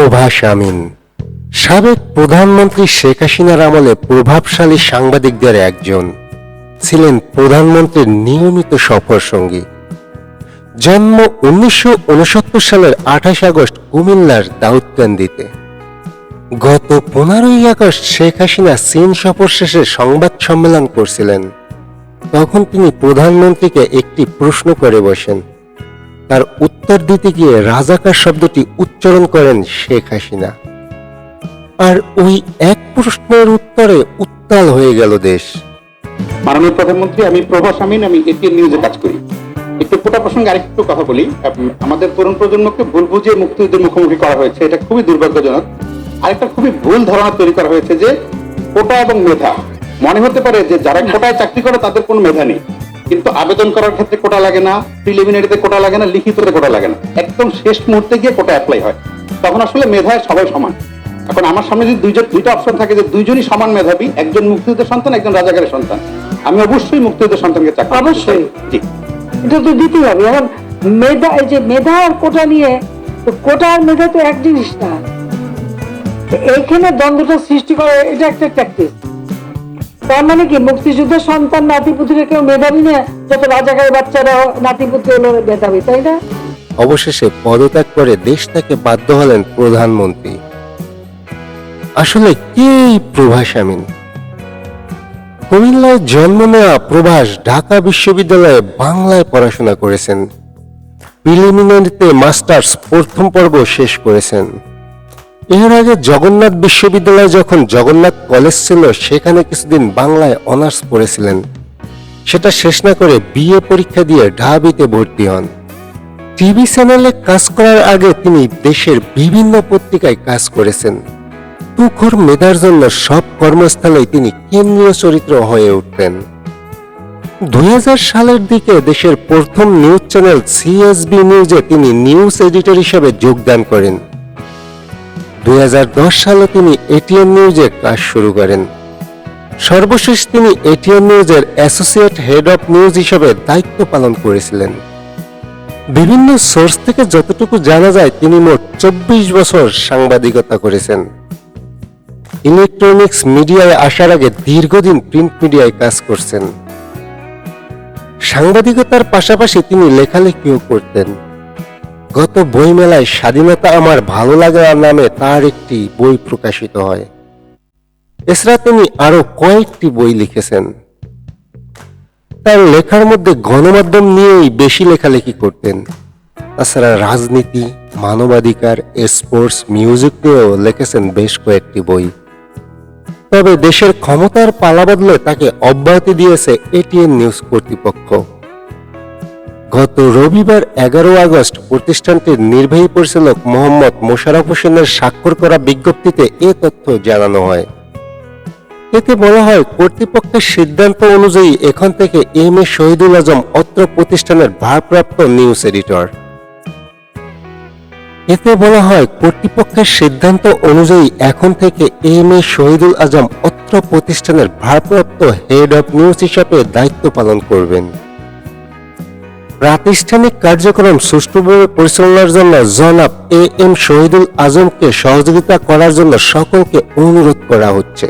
প্রভাস আমিন। সাবেক প্রধানমন্ত্রী শেখ হাসিনার আমলে প্রভাবশালী সাংবাদিকদের একজন ছিলেন প্রধানমন্ত্রীর নিয়মিত সফর সঙ্গী। জন্ম উনিশশো সালের আঠাশ আগস্ট কুমিল্লার দাউদকান্দিতে। গত পনেরোই আগস্ট শেখ হাসিনা চীন সফর শেষে সংবাদ সম্মেলন করছিলেন। তখন তিনি প্রধানমন্ত্রীকে একটি প্রশ্ন করে বসেন। তার উত্তর দিতে গিয়ে রাজাকার শব্দটি উচ্চারণ করেন শেখ হাসিনা। আর ওই এক প্রশ্নের উত্তরে উত্তাল হয়ে গেল দেশ। মাননীয় প্রধানমন্ত্রী, আমি প্রভাস আমিন, আমি এটিএন নিউজে কাজ করি। একটু কোটা প্রসঙ্গে আরেকটু কথা বলি। আমাদের তরুণ প্রজন্মকে ভুল বুঝিয়ে মুক্তিযুদ্ধের মুখোমুখি করা হয়েছে, এটা খুবই দুর্ভাগ্যজনক। আরেকটা খুবই ভুল ধারণা তৈরি করা হয়েছে যে কোটা এবং মেধা, মনে হতে পারে যে যারা কোটায় চাকরি করে তাদের কোনো মেধা নেই। কিন্তু আবেদন করার ক্ষেত্রে কোটা লাগে না প্রিলিমিনারিতে কোটা লাগে না লিখিততে কোটা লাগে না। একদম শেষ মুহূর্তে গিয়ে কোটা অ্যাপ্লাই হয়। তখন আসলে মেধায় সবাই সমান। এখন আমার সামনে যদি দুইজন দুইটা অপশন থাকে যে দুইজনই সমান মেধাবী একজন মুক্তিযুদ্ধের সন্তান একজন রাজাকারের সন্তান আমি অবশ্যই মুক্তিযুদ্ধের সন্তানকে চাকরি অবশ্যই। জি। এটা তো দিতেই হবে এখন মেধা এই যে মেধা আর কোটা নিয়ে তো কোটা আর মেধা তো এক জিনিস না। তো এইখানে দ্বন্দ্বটা সৃষ্টি করে এটা একটা ট্যাকটিস তার মানে কি মুক্তিযুদ্ধের সন্তান নাতিপুতিরা কেউ মেধাবী না? যত রাজাকারের বাচ্চারা নাতিপুতি হলো মেধাবী, তাই না? অবশেষে পদত্যাগ করে দেশ থেকে বাধ্য হলেন প্রধানমন্ত্রী। আসলে কে প্রভাস আমিন? কুমিল্লায় জন্ম নেওয়া প্রভাস ঢাকা বিশ্ববিদ্যালয়ে বাংলায় পড়াশোনা করেছেন। প্রিলিমিনারিতে মাস্টার্স প্রথম পর্ব শেষ করেছেন। এর আগে জগন্নাথ বিশ্ববিদ্যালয়ে যখন জগন্নাথ কলেজ ছিল, সেখানে কিছুদিন বাংলায় অনার্স পড়েছিলেন। সেটা শেষ না করে বিএ পরীক্ষা দিয়ে ঢাবিতে ভর্তি হন। টিভি চ্যানেলে কাজ করার আগে তিনি দেশের বিভিন্ন পত্রিকায় কাজ করেছেন। তুখর মেধার জন্য সব কর্মস্থলেই তিনি কেন্দ্রীয় চরিত্র হয়ে উঠতেন। দুই হাজার সালের দিকে দেশের প্রথম নিউজ চ্যানেল সিএসবি নিউজে তিনি নিউজ এডিটর হিসেবে যোগদান করেন। দুই সালে তিনি এটিএন নিউজে কাজ শুরু করেন। সর্বশেষ তিনি এটিএন নিউজের অ্যাসোসিয়েট হেড অফ নিউজ হিসেবে দায়িত্ব পালন করেছিলেন। বিভিন্ন সোর্স থেকে যতটুকু জানা যায়, তিনি মোট চব্বিশ বছর সাংবাদিকতা করেছেন। ইলেকট্রনিক্স মিডিয়ায় আসার আগে দীর্ঘদিন প্রিন্ট মিডিয়ায় কাজ করছেন। সাংবাদিকতার পাশাপাশি তিনি লেখালেখিও করতেন। গত বইমেলায় স্বাধীনতা আমার ভালো লাগা নামে তার একটি বই প্রকাশিত হয়। এছাড়া তিনি আরও কয়েকটি বই লিখেছেন। তার লেখার মধ্যে গণমাধ্যম নিয়েই বেশি লেখালেখি করতেন। তাছাড়া রাজনীতি, মানবাধিকার, স্পোর্টস, মিউজিক নিয়েও লিখেছেন বেশ কয়েকটি বই। তবে দেশের ক্ষমতার পালা বদলে তাকে অব্যাহতি দিয়েছে এটিএন নিউজ কর্তৃপক্ষ। গত রবিবার এগারো আগস্ট প্রতিষ্ঠানটির নির্বাহী পরিচালক মোহাম্মদ মোশাররফ হোসেনের স্বাক্ষর করা বিজ্ঞপ্তিতে এ তথ্য জানানো হয়। এতে বলা হয়, কর্তৃপক্ষের সিদ্ধান্ত অনুযায়ী এখন থেকে এম এ শহীদুল আজম অত্র প্রতিষ্ঠানের ভারপ্রাপ্ত নিউজ এডিটর। এতে বলা হয়, কর্তৃপক্ষের সিদ্ধান্ত অনুযায়ী এখন থেকে এম এ শহীদুল আজম অত্র প্রতিষ্ঠানের ভারপ্রাপ্ত হেড অব নিউজ হিসাবে দায়িত্ব পালন করবেন। প্রাতিষ্ঠানিক কার্যক্রম সুষ্ঠুভাবে পরিচালনার জন্য জনাব এ এম শহীদুল আজমকে সহযোগিতা করার জন্য সকলকে অনুরোধ করা হচ্ছে।